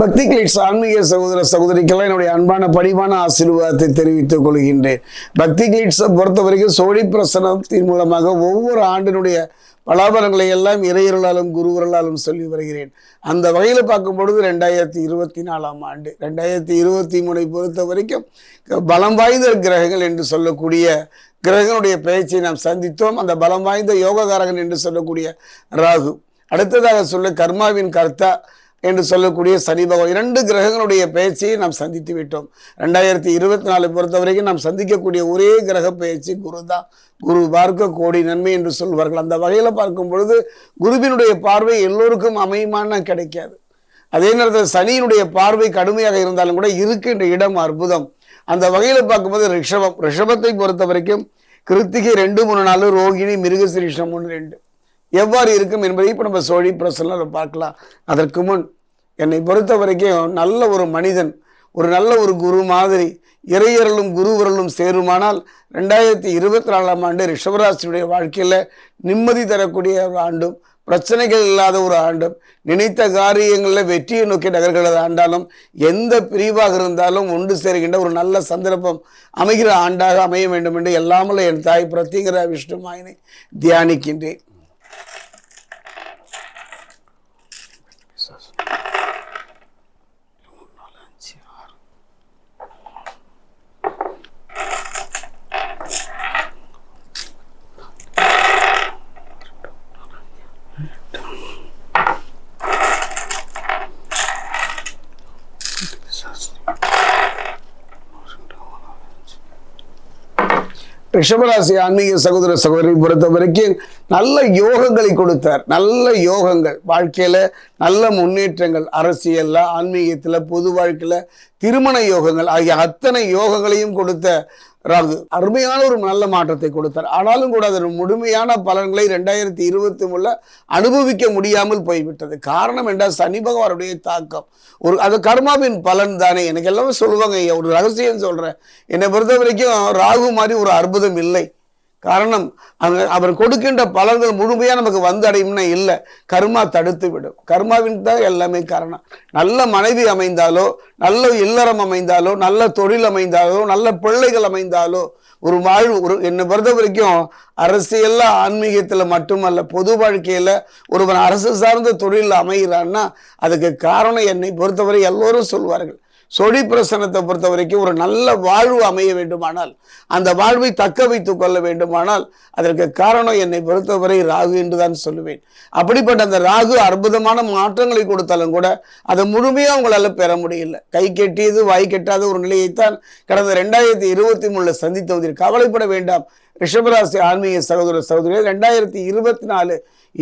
பக்தி கிளிட்ஸ் ஆன்மீக சகோதர சகோதரிக்கெல்லாம் என்னுடைய அன்பான பணிவான ஆசீர்வாதத்தை தெரிவித்துக் கொள்கின்றேன். பக்தி கிளிட்ஸை பொறுத்த வரைக்கும் சோழி பிரசனத்தின் மூலமாக ஒவ்வொரு ஆண்டினுடைய பலாபலங்களை எல்லாம் இறையர்களாலும் குருவர்களாலும் சொல்லி வருகிறேன். அந்த வகையில் பார்க்கும் பொழுது ரெண்டாயிரத்தி இருபத்தி நாலாம் ஆண்டு ரெண்டாயிரத்தி இருபத்தி மூணை பொறுத்த வரைக்கும் பலம் வாய்ந்த கிரகங்கள் என்று சொல்லக்கூடிய கிரகங்களுடைய பெயர்ச்சியை நாம் சந்தித்தோம். அந்த பலம் வாய்ந்த யோககாரகன் என்று சொல்லக்கூடிய ராகு. அடுத்ததாக சொல்ல கர்மாவின் கர்த்தா என்று சொல்லக்கூடிய சனி பகவான் இரண்டு கிரகங்களுடைய பேச்சையை நாம் சந்தித்து விட்டோம். ரெண்டாயிரத்தி இருபத்தி நாலு பொறுத்த வரைக்கும் நாம் சந்திக்கக்கூடிய ஒரே கிரக பேச்சு குரு தான். குரு பார்க்க கோடி நன்மை என்று சொல்வார்கள். அந்த வகையில் பார்க்கும் பொழுது குருவினுடைய பார்வை எல்லோருக்கும் அமையுமான கிடைக்காது. அதே நேரத்தில் சனியினுடைய பார்வை கடுமையாக இருந்தாலும் கூட இருக்கின்ற இடம் அற்புதம். அந்த வகையில் பார்க்கும்போது ரிஷபம். ரிஷபத்தை பொறுத்த வரைக்கும் கிருத்திகை ரெண்டு மூணு நாலு ரோகிணி மிருகசிரீஷம் ஒன்று ரெண்டு. எவ்வாறு இருக்கும் என்பதை இப்போ நம்ம சோழி பிரசனில் பார்க்கலாம். அதற்கு முன் என்னை பொறுத்த வரைக்கும் நல்ல ஒரு மனிதன் ஒரு நல்ல ஒரு குரு மாதிரி இறையரலும் குருவரலும் சேருமானால் ரெண்டாயிரத்தி இருபத்தி நாலாம் ஆண்டு ரிஷபராசினுடைய வாழ்க்கையில் நிம்மதி தரக்கூடிய ஒரு ஆண்டும் பிரச்சனைகள் இல்லாத ஒரு ஆண்டும் நினைத்த காரியங்களில் வெற்றியை நோக்கி நகர்கிறது ஆண்டாலும் எந்த பிரிவாக இருந்தாலும் ஒன்று சேர்கின்ற ஒரு நல்ல சந்தர்ப்பம் அமைகிற ஆண்டாக அமைய வேண்டும் என்று எல்லாமல்ல என் தாய் பிரத்திங்கிற விஷ்ணு மாயினை தியானிக்கின்றேன். ரிஷபராசி ஆன்மீக சகோதர சகோதரி பொறுத்த வரைக்கும் நல்ல யோகங்களை கொடுத்தார். நல்ல யோகங்கள். வாழ்க்கையில நல்ல முன்னேற்றங்கள். அரசியலில் ஆன்மீகத்துல பொது வாழ்க்கையில திருமண யோகங்கள் ஆகிய அத்தனை யோகங்களையும் கொடுத்த ராகு. அருமையான ஒரு நல்ல மாற்றத்தை கொடுத்தார். ஆனாலும் கூட அதன் முழுமையான பலன்களை ரெண்டாயிரத்தி இருபத்தி மூணுல அனுபவிக்க முடியாமல் போய்விட்டது. காரணம் என்றால் சனி பகவானுடைய தாக்கம். ஒரு அது கர்மாவின் பலன் தானே. எனக்கு எல்லாமே சொல்லுவாங்க ஐயா, ஒரு ரகசியம் சொல்றேன். என்னை பொறுத்த வரைக்கும் ராகு மாதிரி ஒரு அற்புதம் இல்லை. காரணம் அவர் கொடுக்கின்ற பலன்கள் முழுமையாக நமக்கு வந்து அடையும்னா இல்லை. கர்மா தடுத்து விடும் கர்மாவின் தான் எல்லாமே காரணம். நல்ல மனைவி அமைந்தாலோ நல்ல இல்லறம் அமைந்தாலோ நல்ல தொழில் அமைந்தாலோ நல்ல பிள்ளைகள் அமைந்தாலோ ஒரு வாழ்வு ஒரு என்னை பொறுத்த வரைக்கும் அரசியல்ல ஆன்மீகத்தில் மட்டுமல்ல பொது வாழ்க்கையில் ஒருவன் அரசு சார்ந்த தொழில் அமைகிறான்னா அதுக்கு காரணம் என்னை பொறுத்தவரை எல்லோரும் சொல்வார்கள். சொடி பிரசனத்தை பொறுத்த வரைக்கும் ஒரு நல்ல வாழ்வு அமைய வேண்டுமானால் அந்த வாழ்வை தக்க வைத்துக் கொள்ள வேண்டுமானால் அதற்கு காரணம் என்னை பொறுத்தவரை ராகு என்று தான் சொல்லுவேன். அப்படிப்பட்ட அந்த ராகு அற்புதமான மாற்றங்களை கொடுத்தாலும் கூட அதை முழுமையாக அவங்களால பெற முடியல. கை கெட்டியது வாய் கெட்டாத ஒரு நிலையைத்தான் கடந்த ரெண்டாயிரத்தி இருபத்தி மூணுல சந்தித்து வந்தீர் கவலைப்பட வேண்டாம். ரிஷபராசி ஆன்மீக சகோதர சகோதரி ரெண்டாயிரத்தி இருபத்தி நாலு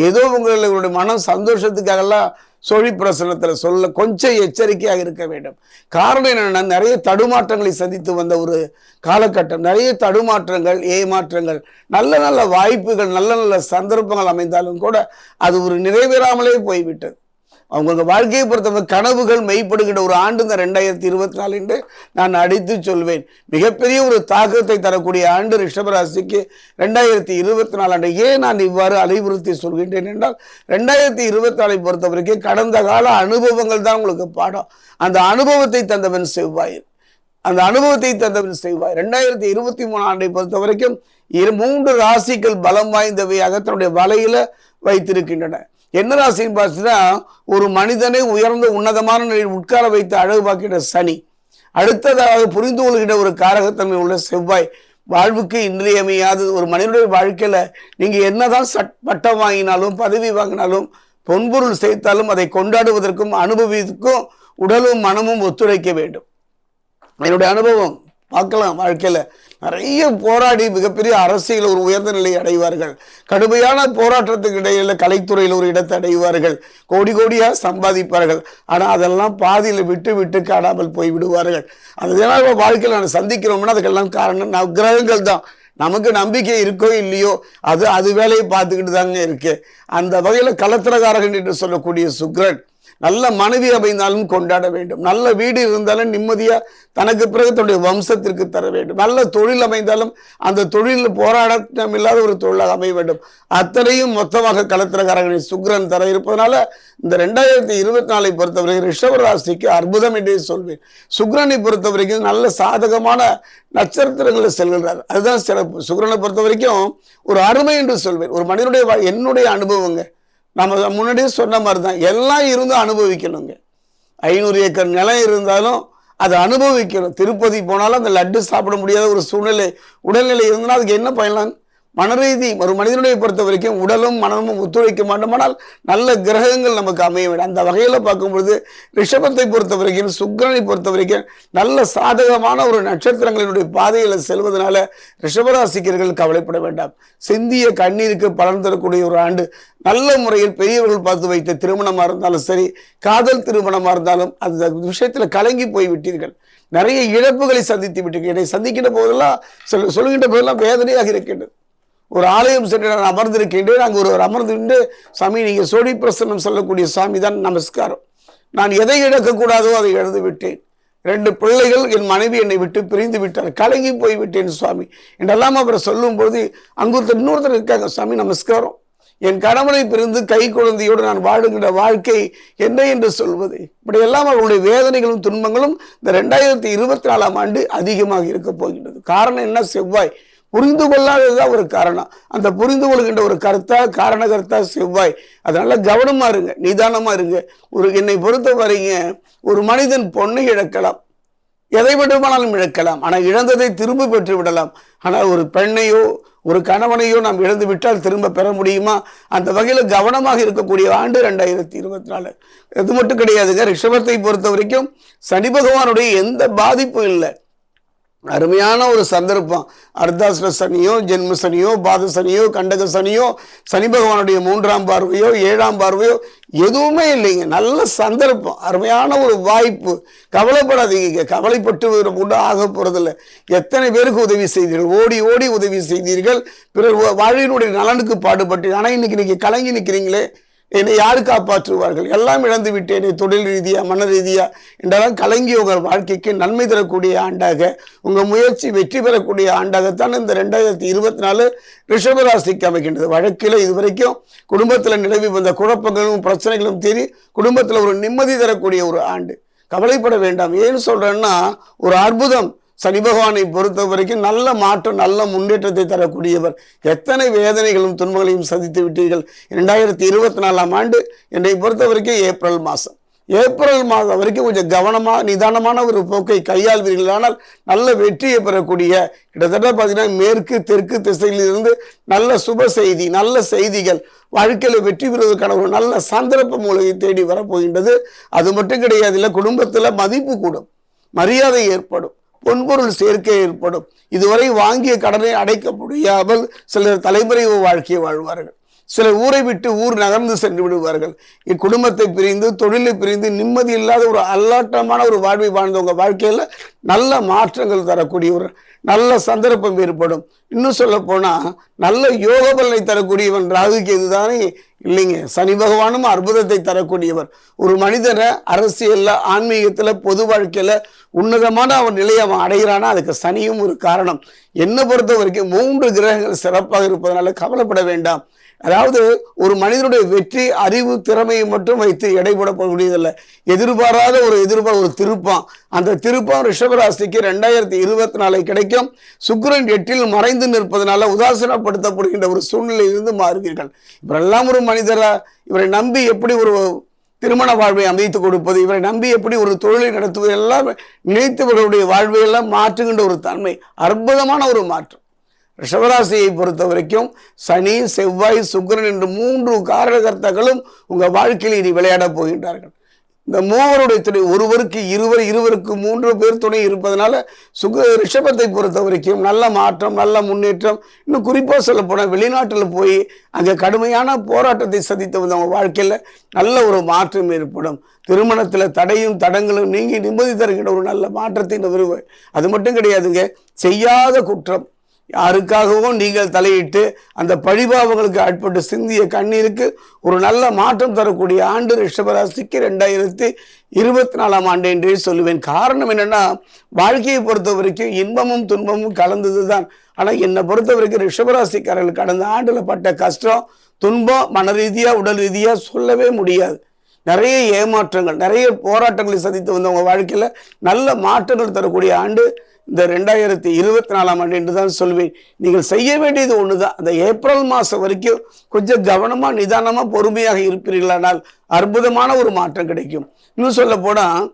ஏதோ உங்களுடைய மனம் சந்தோஷத்துக்காகலாம் சொழி பிரசனத்தில் சொல்ல கொஞ்சம் எச்சரிக்கையாக இருக்க வேண்டும். காரணம் என்னன்னா நிறைய தடுமாற்றங்களை சந்தித்து வந்த ஒரு காலகட்டம். நிறைய தடுமாற்றங்கள் ஏமாற்றங்கள் நல்ல நல்ல வாய்ப்புகள் நல்ல நல்ல சந்தர்ப்பங்கள் அமைந்தாலும் கூட அது ஒரு நிறைவேறாமலே போய்விட்டது. அவங்க வாழ்க்கையை பொறுத்தவரை கனவுகள் மெய்ப்படுகின்ற ஒரு ஆண்டு இந்த ரெண்டாயிரத்தி இருபத்தி நாலு என்று நான் அடித்து சொல்வேன். மிகப்பெரிய ஒரு தாக்கத்தை தரக்கூடிய ஆண்டு ரிஷபராசிக்கு ரெண்டாயிரத்தி இருபத்தி நாலு ஆண்டு ஏன் நான் இவ்வாறு அறிவுறுத்தி சொல்கின்றேன் என்றால் ரெண்டாயிரத்தி இருபத்தி நாலை பொறுத்த வரைக்கும் கடந்த கால அனுபவங்கள் தான் உங்களுக்கு பாடம். அந்த அனுபவத்தை தந்தவன் செவ்வாய். அந்த அனுபவத்தை தந்தவன் செய்வாய் ரெண்டாயிரத்தி இருபத்தி மூணு ஆண்டை பொறுத்த வரைக்கும் இரு மூன்று ராசிகள் பலம் வாய்ந்தவையாக தன்னுடைய வலையில வைத்திருக்கின்றன. என்ன ராசின்னு பார்த்தீங்கன்னா ஒரு மனிதனை உயர்ந்த உன்னதமான நிலையில் உட்கார வைத்து அழகு பார்க்கின்ற சனி. அடுத்ததாக புரிந்து கொள்கின்ற ஒரு காரகத்தன்மை உள்ள செவ்வாய். வாழ்வுக்கு இன்றியமையாதது ஒரு மனிதனுடைய வாழ்க்கையில் நீங்கள் என்னதான் சட் பட்டம் வாங்கினாலும் பதவி வாங்கினாலும் பொன்பொருள் சேர்த்தாலும் அதை கொண்டாடுவதற்கும் அனுபவிக்கும் உடலும் மனமும் ஒத்துழைக்க வேண்டும். என்னுடைய அனுபவம் பார்க்கலாம் வாழ்க்கையில். நிறைய போராடி மிகப்பெரிய அரசியல் ஒரு உயர்ந்த நிலையை அடைவார்கள். கடுமையான போராட்டத்துக்கு இடையில கலைத்துறையில் ஒரு இடத்தை அடைவார்கள். கோடி கோடியாக சம்பாதிப்பார்கள். ஆனால் அதெல்லாம் பாதியில் விட்டு விட்டு காணாமல் போய் விடுவார்கள். அதனால வாழ்க்கையில் நான் சந்திக்கிறோம்னா அதுக்கெல்லாம் காரணம் நான் கிரகங்கள் தான். நமக்கு நம்பிக்கை இருக்கோ இல்லையோ அது அது வேலையை பார்த்துக்கிட்டு தாங்க இருக்கு. அந்த வகையில் கலத்திரகாரகன் என்று சொல்லக்கூடிய சுக்ரன் நல்ல மனைவி அமைந்தாலும் கொண்டாட வேண்டும். நல்ல வீடு இருந்தாலும் நிம்மதியாக தனக்கு பிறகு தன்னுடைய வம்சத்திற்கு தர வேண்டும். நல்ல தொழில் அமைந்தாலும் அந்த தொழிலில் போராட்டம் இல்லாத ஒரு தொழிலாக அமைய வேண்டும். அத்தனையும் மொத்தமாக களத்திரக்காரர்களை சுக்ரன் தர இருப்பதனால இந்த ரெண்டாயிரத்தி இருபத்தி நாலை பொறுத்தவரை ரிஷபராசிக்கு அற்புதம் என்றே சொல்வேன். சுக்ரனை பொறுத்த வரைக்கும் நல்ல சாதகமான நட்சத்திரங்களில் செல்கிறார் அதுதான் சிறப்பு. சுக்ரனை பொறுத்த வரைக்கும் ஒரு அருமை என்று சொல்வேன். ஒரு மனிதனுடைய வா- என்னுடைய அனுபவங்க. நம்ம முன்னாடியே சொன்ன மாதிரி தான் எல்லாம் இருந்தும் அனுபவிக்கணுங்க. ஐநூறு ஏக்கர் நிலம் இருந்தாலும் அதை அனுபவிக்கணும். திருப்பதி போனாலும் அந்த லட்டு சாப்பிட முடியாத ஒரு சூழ்நிலை உடல்நிலை இருந்தால் அதுக்கு என்ன பயன்லாம் மனரீதி ஒரு மனிதனுடைய பொறுத்த வரைக்கும் உடலும் மனமும் ஒத்துழைக்க மாட்டோமானால் நல்ல கிரகங்கள் நமக்கு அமைய வேண்டும். அந்த வகையில் பார்க்கும்பொழுது ரிஷபத்தை பொறுத்த வரைக்கும் சுக்கிரனை பொறுத்த வரைக்கும் நல்ல சாதகமான ஒரு நட்சத்திரங்களினுடைய பாதையில் செல்வதனால ரிஷபராசிக்கர்கள் கவலைப்பட வேண்டாம். சிந்திய கண்ணீருக்கு பலன் தரக்கூடிய ஒரு ஆண்டு நல்ல முறையில் பெரியவர்கள் பார்த்து வைத்த திருமணமாக இருந்தாலும் சரி காதல் திருமணமாக இருந்தாலும் அந்த விஷயத்தில் கலங்கி போய் விட்டீர்கள். நிறைய இழப்புகளை சந்தித்து விட்டீர்கள். என்னை சந்திக்கின்ற போதெல்லாம் சொல் சொல்கின்ற போதெல்லாம் வேதனையாக இருக்கின்றது. ஒரு ஆலயம் சென்று நான் அமர்ந்திருக்கின்றேன். அங்கு ஒருவர் அமர்ந்து சாமி நீங்கள் சோடி பிரசன்னம் சொல்லக்கூடிய சாமி தான் நமஸ்காரம். நான் எதை இழக்கக்கூடாதோ அதை இழந்து விட்டேன். ரெண்டு பிள்ளைகள் என் மனைவி என்னை விட்டு பிரிந்து விட்டார். கலங்கி போய் விட்டேன் சுவாமி என்றெல்லாம் அவர் சொல்லும்போது அங்கு ஒருத்தர் இன்னொருத்தர் இருக்காங்க சாமி நமஸ்காரம். என் கணவனை பிரிந்து கை குழந்தையோடு நான் வாழுகின்ற வாழ்க்கை என்ன என்று சொல்வது? இப்படியெல்லாம் அவர்களுடைய வேதனைகளும் துன்பங்களும் இந்த ரெண்டாயிரத்தி இருபத்தி நாலாம் ஆண்டு அதிகமாக இருக்க போகின்றது. காரணம் என்ன? செவ்வாய். புரிந்து கொள்ளாததுதான் ஒரு காரணம். அந்த புரிந்து கொள்கின்ற ஒரு கருத்தா காரணகர்த்தா செவ்வாய். அதனால கவனமா இருங்க நிதானமா இருங்க. ஒரு என்னை பொறுத்த வரைங்க ஒரு மனிதன் பொண்ணை இழக்கலாம். எதை வேண்டுமானாலும் இழக்கலாம். ஆனால் இழந்ததை திரும்ப பெற்று விடலாம். ஆனால் ஒரு பெண்ணையோ ஒரு கணவனையோ நாம் இழந்து விட்டால் திரும்ப பெற முடியுமா? அந்த வகையில் கவனமாக இருக்கக்கூடிய ஆண்டு ரெண்டாயிரத்தி இருபத்தி நாலு இது மட்டும் கிடையாதுங்க. ரிஷபத்தை பொறுத்த வரைக்கும் சனி பகவானுடைய எந்த பாதிப்பும் இல்லை. அருமையான ஒரு சந்தர்ப்பம். அர்த்தாசிர சனியோ ஜென்ம சனியோ பாத சனியோ கண்டக சனியோ சனி பகவானுடைய மூன்றாம் பார்வையோ ஏழாம் பார்வையோ எதுவுமே இல்லைங்க. நல்ல சந்தர்ப்பம். அருமையான ஒரு வாய்ப்பு. கவலைப்படாதீங்க. கவலைப்பட்டு ஒன்றும் ஆக போகிறதில்ல எத்தனை பேருக்கு உதவி செய்தீர்கள்? ஓடி ஓடி உதவி செய்தீர்கள். பிறர் வாழ்வினுடைய நலனுக்கு பாடுபட்டு ஆனால் இன்னைக்கு நீங்க கலங்கி நிற்கிறீங்களே என்னை யார் காப்பாற்றுவார்கள்? எல்லாம் இழந்து விட்டேன் தொழில் ரீதியா மன ரீதியா என்றெல்லாம் கலங்கி உங்கள் வாழ்க்கைக்கு நன்மை தரக்கூடிய ஆண்டாக உங்கள் முயற்சி வெற்றி பெறக்கூடிய ஆண்டாகத்தான் இந்த ரெண்டாயிரத்தி இருபத்தி நாலு ரிஷபராசிக்கு அமைக்கின்றது வழக்கில் இதுவரைக்கும் குடும்பத்தில் நிலவி வந்த குழப்பங்களும் பிரச்சனைகளும் தீரி குடும்பத்தில் ஒரு நிம்மதி தரக்கூடிய ஒரு ஆண்டு. கவலைப்பட வேண்டாம். ஏன்னு சொல்கிறேன்னா ஒரு அற்புதம். சனி பகவானை பொறுத்த வரைக்கும் நல்ல மாற்றம் நல்ல முன்னேற்றத்தை தரக்கூடியவர். எத்தனை வேதனைகளும் துன்பங்களையும் சந்தித்து விட்டீர்கள். இரண்டாயிரத்தி இருபத்தி நாலாம் ஆண்டு என்னை பொறுத்த வரைக்கும் ஏப்ரல் மாதம் ஏப்ரல் மாதம் வரைக்கும் கொஞ்சம் கவனமாக நிதானமான ஒரு போக்கை கையாள்வீர்களானால் நல்ல வெற்றியை பெறக்கூடிய கிட்டத்தட்ட பார்த்தீங்கன்னா மேற்கு தெற்கு திசையிலிருந்து நல்ல சுப செய்தி நல்ல செய்திகள் வாழ்க்கையில் வெற்றி பெறுவதற்கான ஒரு நல்ல சந்தர்ப்பம் உலகை தேடி வரப்போகின்றது. அது மட்டும் கிடையாது இல்லை குடும்பத்தில் மதிப்பு கூடும் மரியாதை ஏற்படும். பொன்பொருள் சேர்க்கை ஏற்படும். இதுவரை வாங்கிய கடனை அடைக்க முடியாமல் சிலர் தலைமுறை வாழ்க்கையை வாழ்வார்கள். சிலர் ஊரை விட்டு ஊர் நகர்ந்து சென்று விடுவார்கள். இக்குடும்பத்தை பிரிந்து தொழிலை பிரிந்து நிம்மதி இல்லாத ஒரு அல்லாட்டமான ஒரு வாழ்வை வாழ்ந்தவங்க வாழ்க்கையில் நல்ல மாற்றங்கள் தரக்கூடிய ஒரு நல்ல சந்தர்ப்பம் ஏற்படும். இன்னும் சொல்ல போனால் நல்ல யோக பலனை தரக்கூடியவன் ராகுக்கு இதுதானே இல்லைங்க. சனி பகவானும் அற்புதத்தை தரக்கூடியவர். ஒரு மனிதனை அரசியலில் ஆன்மீகத்தில் பொது வாழ்க்கையில் உன்னதமான அவன் நிலையை அவன் அடைகிறானா அதுக்கு சனியும் ஒரு காரணம். என்னை பொறுத்த வரைக்கும் மூன்று கிரகங்கள் சிறப்பாக இருப்பதனால கவலைப்பட வேண்டாம். அதாவது ஒரு மனிதனுடைய வெற்றி அறிவு திறமையை மட்டும் வைத்து எடைபடக்கூடியதில்லை எதிர்பாராத ஒரு எதிர்பார ஒரு திருப்பம். அந்த திருப்பம் ரிஷபராசிக்கு ரெண்டாயிரத்தி இருபத்தி நாலு கிடைக்கும். சுக்கரன் எட்டில் மறைந்து நிற்பதனால உதாசீனப்படுத்தப்படுகின்ற ஒரு சூழ்நிலையிலிருந்து மாறுவீர்கள். இவரெல்லாம் ஒரு மனிதரா? இவரை நம்பி எப்படி ஒரு திருமண வாழ்வை அமைத்து கொடுப்பது? இவரை நம்பி எப்படி ஒரு தொழிலை நடத்துவது? எல்லாம் நினைத்தவர்களுடைய வாழ்வை எல்லாம் மாற்றுகின்ற ஒரு தன்மை. அற்புதமான ஒரு மாற்றம். ரிஷபராசியை பொறுத்த வரைக்கும் சனி செவ்வாய் சுக்கரன் என்று மூன்று காரணகர்த்தாக்களும் உங்கள் வாழ்க்கையில் இனி விளையாடப் போகின்றார்கள். இந்த மூவருடைய துணை ஒருவருக்கு இருவர் இருவருக்கு மூன்று பேர் துணை இருப்பதனால சுக ரிஷபத்தை பொறுத்த வரைக்கும் நல்ல மாற்றம் நல்ல முன்னேற்றம். இன்னும் குறிப்பாக சொல்ல போனால் வெளிநாட்டில் போய் அங்கே கடுமையான போராட்டத்தை சந்தித்து வந்தவங்க வாழ்க்கையில் நல்ல ஒரு மாற்றம் ஏற்படும். திருமணத்தில் தடையும் தடங்களும் நீங்கி நிம்மதி தருகின்ற ஒரு நல்ல மாற்றத்தை விரும்ப அது மட்டும் கிடையாதுங்க செய்யாத குற்றம். யாருக்காகவும் நீங்கள் தலையிட்டு அந்த பழிபாவங்களுக்கு ஆட்பட்டு சிந்திய கண்ணீருக்கு ஒரு நல்ல மாற்றம் தரக்கூடிய ஆண்டு ரிஷபராசிக்கு ரெண்டாயிரத்தி இருபத்தி நாலாம் ஆண்டு என்றே சொல்லுவேன். காரணம் என்னன்னா வாழ்க்கையை பொறுத்த வரைக்கும் இன்பமும் துன்பமும் கலந்தது தான் ஆனால் என்னை பொறுத்த வரைக்கும் ரிஷபராசிக்காரர்கள் கடந்த ஆண்டில் பட்ட கஷ்டம் துன்பம் மன ரீதியாக உடல் ரீதியாக சொல்லவே முடியாது. நிறைய ஏமாற்றங்கள் நிறைய போராட்டங்களை சந்தித்து வந்தவங்க வாழ்க்கையில் நல்ல மாற்றங்கள் தரக்கூடிய ஆண்டு இந்த ரெண்டாயிரத்தி இருபத்தி நாலாம் ஆண்டு என்று தான் சொல்வேன். நீங்கள் செய்ய வேண்டியது ஒன்று தான் அந்த ஏப்ரல் மாதம் வரைக்கும் கொஞ்சம் கவனமாக நிதானமாக பொறுமையாக இருப்பீர்களானால் அற்புதமான ஒரு மாற்றம் கிடைக்கும். இன்னும் சொல்ல போனால்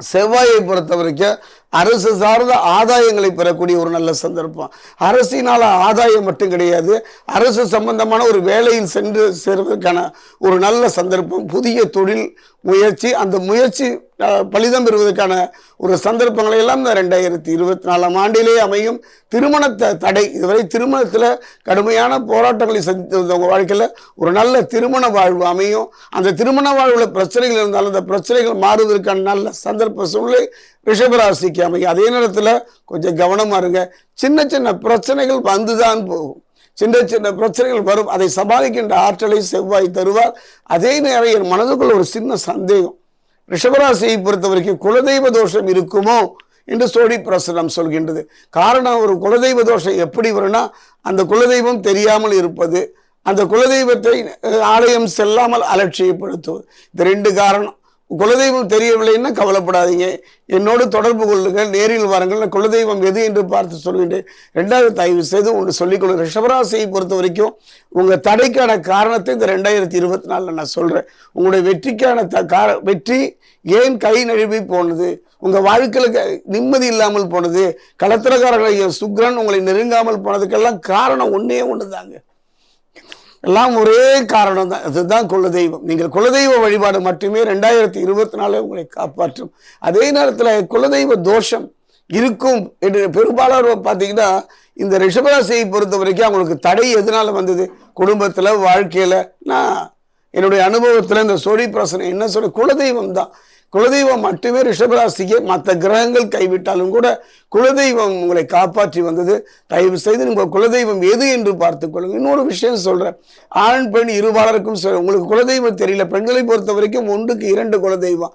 செவ்வாயை பொறுத்த வரைக்கும் அரசு சார்ந்த ஆதாயங்களை பெறக்கூடிய ஒரு நல்ல சந்தர்ப்பம். அரசினால் ஆதாயம் மட்டும் கிடையாது அரசு சம்பந்தமான ஒரு வேலையில் சென்று சேர்வதற்கான ஒரு நல்ல சந்தர்ப்பம் புதிய தொழில் முயற்சி அந்த முயற்சி பலிதம் பெறுவதற்கான ஒரு சந்தர்ப்பங்களை எல்லாம் இந்த ரெண்டாயிரத்தி இருபத்தி நாலாம் ஆண்டிலே அமையும். திருமண த- தடை. இதுவரை திருமணத்தில் கடுமையான போராட்டங்களை சந்தித்து வந்தவங்க வாழ்க்கையில் ஒரு நல்ல திருமண வாழ்வு அமையும். அந்த திருமண வாழ்வில் பிரச்சனைகள் இருந்தாலும் அந்த பிரச்சனைகள் மாறுவதற்கான நல்ல சந்தர்ப்ப சூழ்நிலை ரிஷபராசிக்கு அமையும். அதே நேரத்தில் கொஞ்சம் கவனமாக இருங்க. சின்ன சின்ன பிரச்சனைகள் வந்துதான் போகும். சின்ன சின்ன பிரச்சனைகள் வரும். அதை சமாளிக்கின்ற ஆற்றலை செவ்வாய் தருவார். அதே நேரம் என் மனதுக்குள்ள ஒரு சின்ன சந்தேகம். ரிஷபராசியை பொறுத்த வரைக்கும் குலதெய்வ தோஷம் இருக்குமோ என்று சோழி பிரசனம் சொல்கின்றது. காரணம் ஒரு குலதெய்வ தோஷம் எப்படி வரும்னா அந்த குலதெய்வம் தெரியாமல் இருப்பது அந்த குலதெய்வத்தை ஆலயம் செல்லாமல் அலட்சியப்படுத்துவது. இந்த ரெண்டு காரணம். குலதெய்வம் தெரியவில்லைன்னா கவலைப்படாதீங்க. என்னோடு தொடர்பு கொள்ளுங்கள் நேரில் வாருங்கள். நான் குலதெய்வம் எது என்று பார்த்து சொல்கின்றேன். ரெண்டாவது தயவு செய்து ஒன்று சொல்லிக்கொள்ள ரிஷபராசியை பொறுத்த வரைக்கும் உங்கள் தடைக்கான காரணத்தை இந்த ரெண்டாயிரத்தி இருபத்தி நாலில் நான் சொல்கிறேன் உங்களுடைய வெற்றிக்கான த கார வெற்றி ஏன் கை நழுவி போனது? உங்கள் வாழ்க்கையில் க- நிம்மதி இல்லாமல் போனது? களத்திரக்காரர்கள் சுக்ரன் உங்களை நெருங்காமல் போனதுக்கெல்லாம் காரணம் ஒன்றே ஒன்று தாங்க எல்லாம் ஒரே காரணம் தான் அதுதான் குலதெய்வம். நீங்கள் குலதெய்வ வழிபாடு மட்டுமே ரெண்டாயிரத்தி இருபத்தி நாலு உங்களை காப்பாற்றும். அதே நேரத்தில் குலதெய்வ தோஷம் இருக்கும் என்று பெரும்பாலான பார்த்தீங்கன்னா இந்த ரிஷபராசியை பொறுத்த வரைக்கும் அவங்களுக்கு தடை எதனால வந்தது? குடும்பத்தில் வாழ்க்கையில் நான் என்னுடைய அனுபவத்தில் இந்த சோழி பிரசனை என்ன சொல்ல குலதெய்வம் தான் குலதெய்வம் மட்டுமே ரிஷபராசிக்கு மற்ற கிரகங்கள் கைவிட்டாலும் கூட குலதெய்வம் உங்களை காப்பாற்றி வந்தது. தயவு செய்து உங்கள் குலதெய்வம் எது என்று பார்த்துக்கொள்ளுங்க இன்னொரு விஷயம் சொல்கிறேன் ஆண் பெண் இருபாலருக்கும் சொல்றேன் உங்களுக்கு குலதெய்வம் தெரியல. பெண்களை பொறுத்த வரைக்கும் ஒன்றுக்கு இரண்டு குலதெய்வம்.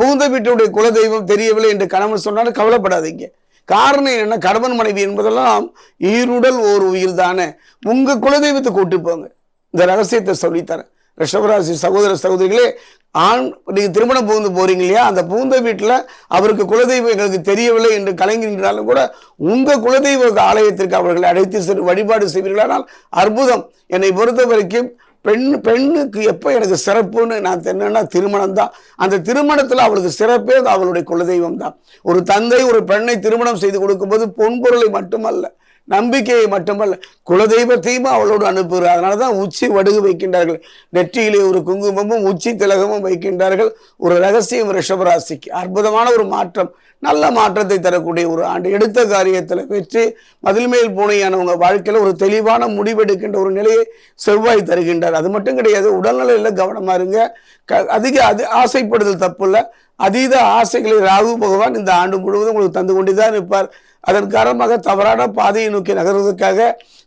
புகுந்த வீட்டுடைய குலதெய்வம் தெரியவில்லை என்று கணவன் சொன்னாலும் கவலைப்படாதீங்க. காரணம் என்னென்னா கணவன் மனைவி என்பதெல்லாம் ஈருடல் ஓர் உயிர் தானே உங்கள் குலதெய்வத்தை கூட்டு போங்க. இந்த ரகசியத்தை சொல்லித்தரேன். ரிஷபராசி சகோதர சகோதரிகளே ஆண் நீங்கள் திருமணம் புகுந்து போகிறீங்க இல்லையா அந்த புகுந்த வீட்டில் அவருக்கு குலதெய்வம் எங்களுக்கு தெரியவில்லை என்று கலங்கின்றாலும் கூட உங்கள் குலதெய்வ ஆலயத்திற்கு அவர்களை அழைத்து சென்று வழிபாடு செய்வீர்களானால் அற்புதம். என்னை பொறுத்த வரைக்கும் பெண் பெண்ணுக்கு எப்போ எனக்கு சிறப்புன்னு நான் என்னன்னா திருமணம் தான் அந்த திருமணத்தில் அவளுக்கு சிறப்பே அது அவளுடைய குலதெய்வம் தான் ஒரு தந்தை ஒரு பெண்ணை திருமணம் செய்து கொடுக்கும்போது பொன்பொருளை மட்டுமல்ல நம்பிக்கையை மட்டுமல்ல குலதெய்வத்தையும் அவளோடு அனுப்புகிறார். அதனால தான் உச்சி வடுகு வைக்கின்றார்கள். நெற்றியிலே ஒரு குங்குமமும் உச்சி திலகமும் வைக்கின்றார்கள். ஒரு ரகசியம் ரிஷபராசிக்கு. அற்புதமான ஒரு மாற்றம் நல்ல மாற்றத்தை தரக்கூடிய ஒரு ஆண்டு. எடுத்த காரியத்தில் வெற்றி மதில்மேல் பூனையானவங்க வாழ்க்கையில் ஒரு தெளிவான முடிவெடுக்கின்ற ஒரு நிலையை செவ்வாய் தருகின்றார். அது மட்டும் கிடையாது உடல்நிலையில் கவனமா இருங்க. க- அதிக அது ஆசைப்படுதல் தப்பு இல்லை அதீத ஆசைகளை ராகு பகவான் இந்த ஆண்டு முழுவதும் உங்களுக்கு தந்து கொண்டு தான் இருப்பார். அதன் காரணமாக தவறான பாதையை நோக்கி நகர்வதற்காக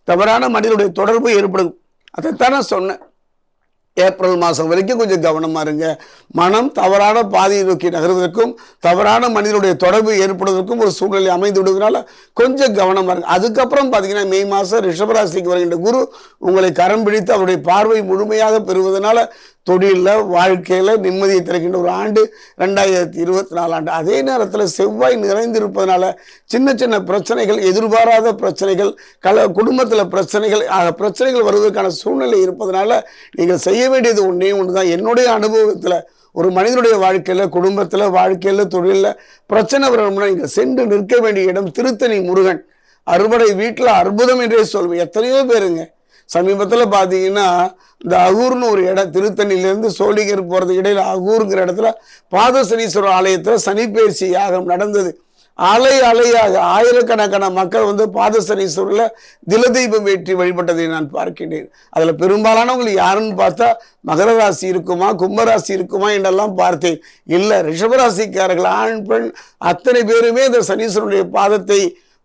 தவறான மனிதனுடைய தொடர்பு ஏற்படும். அதைத்தான் நான் சொன்னேன். ஏப்ரல் மாதம் வரைக்கும் கொஞ்சம் கவனமா இருங்க. மனம் தவறான பாதையை நோக்கி நகர்வதற்கும் தவறான மனிதனுடைய தொடர்பு ஏற்படுவதற்கும் ஒரு சூழ்நிலை அமைந்து விடுவதனால கொஞ்சம் கவனமா இருங்க. அதுக்கப்புறம் பார்த்தீங்கன்னா மே மாதம் ரிஷபராசிக்கு வருகின்ற குரு உங்களை கரம் பிடித்து அவருடைய பார்வை முழுமையாக பெறுவதனால தொழிலில் வாழ்க்கையில் நிம்மதியை திறக்கின்ற ஒரு ஆண்டு ரெண்டாயிரத்தி இருபத்தி நாலு ஆண்டு. அதே நேரத்தில் செவ்வாய் நிறைந்திருப்பதனால சின்ன சின்ன பிரச்சனைகள் எதிர்பாராத பிரச்சனைகள் கல குடும்பத்தில் பிரச்சனைகள் ஆக பிரச்சனைகள் வருவதற்கான சூழ்நிலை இருப்பதனால நீங்கள் செய்ய வேண்டியது ஒன்றே ஒன்று தான் என்னுடைய அனுபவத்தில் ஒரு மனிதனுடைய வாழ்க்கையில் குடும்பத்தில் வாழ்க்கையில் தொழிலில் பிரச்சனை வரணும்னா நீங்கள் சென்று நிற்க வேண்டிய இடம் திருத்தணி முருகன். அறுபடை வீட்டில் அற்புதம் என்றே சொல்வேன். எத்தனையோ பேருங்க. சமீபத்தில் பார்த்தீங்கன்னா இந்த அகூர்னு ஒரு இடம் திருத்தணியிலேருந்து சோழிகர் போகிறது இடையில் அகூருங்கிற இடத்துல பாதசனீஸ்வரர் ஆலயத்தில் சனிப்பெயர்ச்சி யாகம் நடந்தது. அலை அலையாக ஆயிரக்கணக்கான மக்கள் வந்து பாதசனீஸ்வரில் திலதீபம் ஏற்றி வழிபட்டதை நான் பார்க்கின்றேன். அதில் பெரும்பாலானவங்க யாருன்னு பார்த்தா மகர ராசி இருக்குமா கும்பராசி இருக்குமா என்றெல்லாம் பார்த்தேன். இல்லை ரிஷபராசிக்காரர்கள் ஆண் பெண் அத்தனை பேருமே இந்த சனீஸ்வரனுடைய பாதத்தை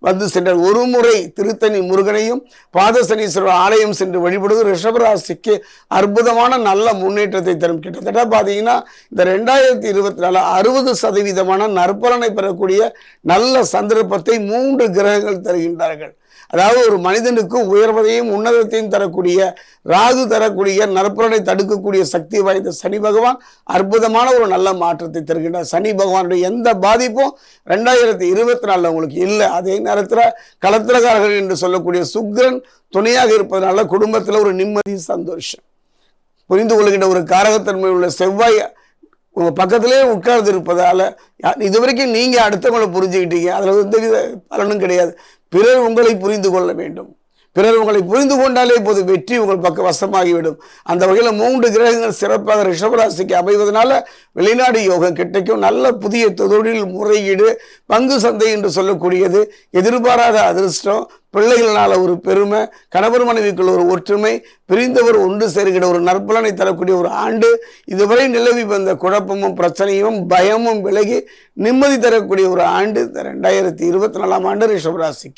வந்து சென்றார் ஒரு முறை திருத்தணி முருகனையும் பாதசனீஸ்வரர் ஆலயம் சென்று வழிபடுவது ரிஷபராசிக்கு அற்புதமான நல்ல முன்னேற்றத்தை தரும். கிட்டத்தட்ட பார்த்தீங்கன்னா இந்த ரெண்டாயிரத்தி இருபத்தி நாலு அறுபது சதவீதமான நற்பலனை பெறக்கூடிய நல்ல சந்தர்ப்பத்தை மூன்று கிரகங்கள் தருகின்றார்கள். அதாவது ஒரு மனிதனுக்கு உயர்வதையும் உன்னதத்தையும் தரக்கூடிய ராகு தரக்கூடிய நற்பலனை தடுக்கக்கூடிய சக்தி வாய்ந்த சனி பகவான் அற்புதமான ஒரு நல்ல மாற்றத்தை தருகின்றார். சனி பகவானுடைய எந்த பாதிப்பும் ரெண்டாயிரத்தி இருபத்தி நாலில் உங்களுக்கு இல்லை. அதே நேரத்தில் களத்திரகாரர்கள் என்று சொல்லக்கூடிய சுக்கிரன் துணையாக இருப்பதனால குடும்பத்தில் ஒரு நிம்மதி சந்தோஷம். புரிந்து கொள்கின்ற ஒரு காரகத்தன்மை உள்ள செவ்வாய் உங்கள் பக்கத்திலே உட்கார்ந்து இருப்பதால் இது வரைக்கும் நீங்கள் அடுத்தவங்களை புரிஞ்சுக்கிட்டீங்க. அதில் எந்தவித பலனும் கிடையாது. பிறர் உங்களை புரிந்து கொள்ள வேண்டும். பிறர் உங்களை புரிந்து கொண்டாலே போது வெற்றி உங்கள் பக்கம் வசமாகிவிடும். அந்த வகையில் மூன்று கிரகங்கள் சிறப்பாக ரிஷபராசிக்கு அமைவதனால வெளிநாடு யோகம் கிடைக்கும். நல்ல புதிய தொழில் முறையீடு பங்கு சந்தை என்று சொல்லக்கூடியது. எதிர்பாராத அதிர்ஷ்டம். பிள்ளைகளால் ஒரு பெருமை கணவர் மனைவிக்குள்ள ஒரு ஒற்றுமை பிரிந்தவர் ஒன்று சேர்கிற ஒரு நற்பலனை தரக்கூடிய ஒரு ஆண்டு. இதுவரை நிலவி வந்த குழப்பமும் பிரச்சனையும் பயமும் விலகி நிம்மதி தரக்கூடிய ஒரு ஆண்டு. இந்த ரெண்டாயிரத்தி இருபத்தி நாலாம் ஆண்டு ரிஷபராசிக்கு.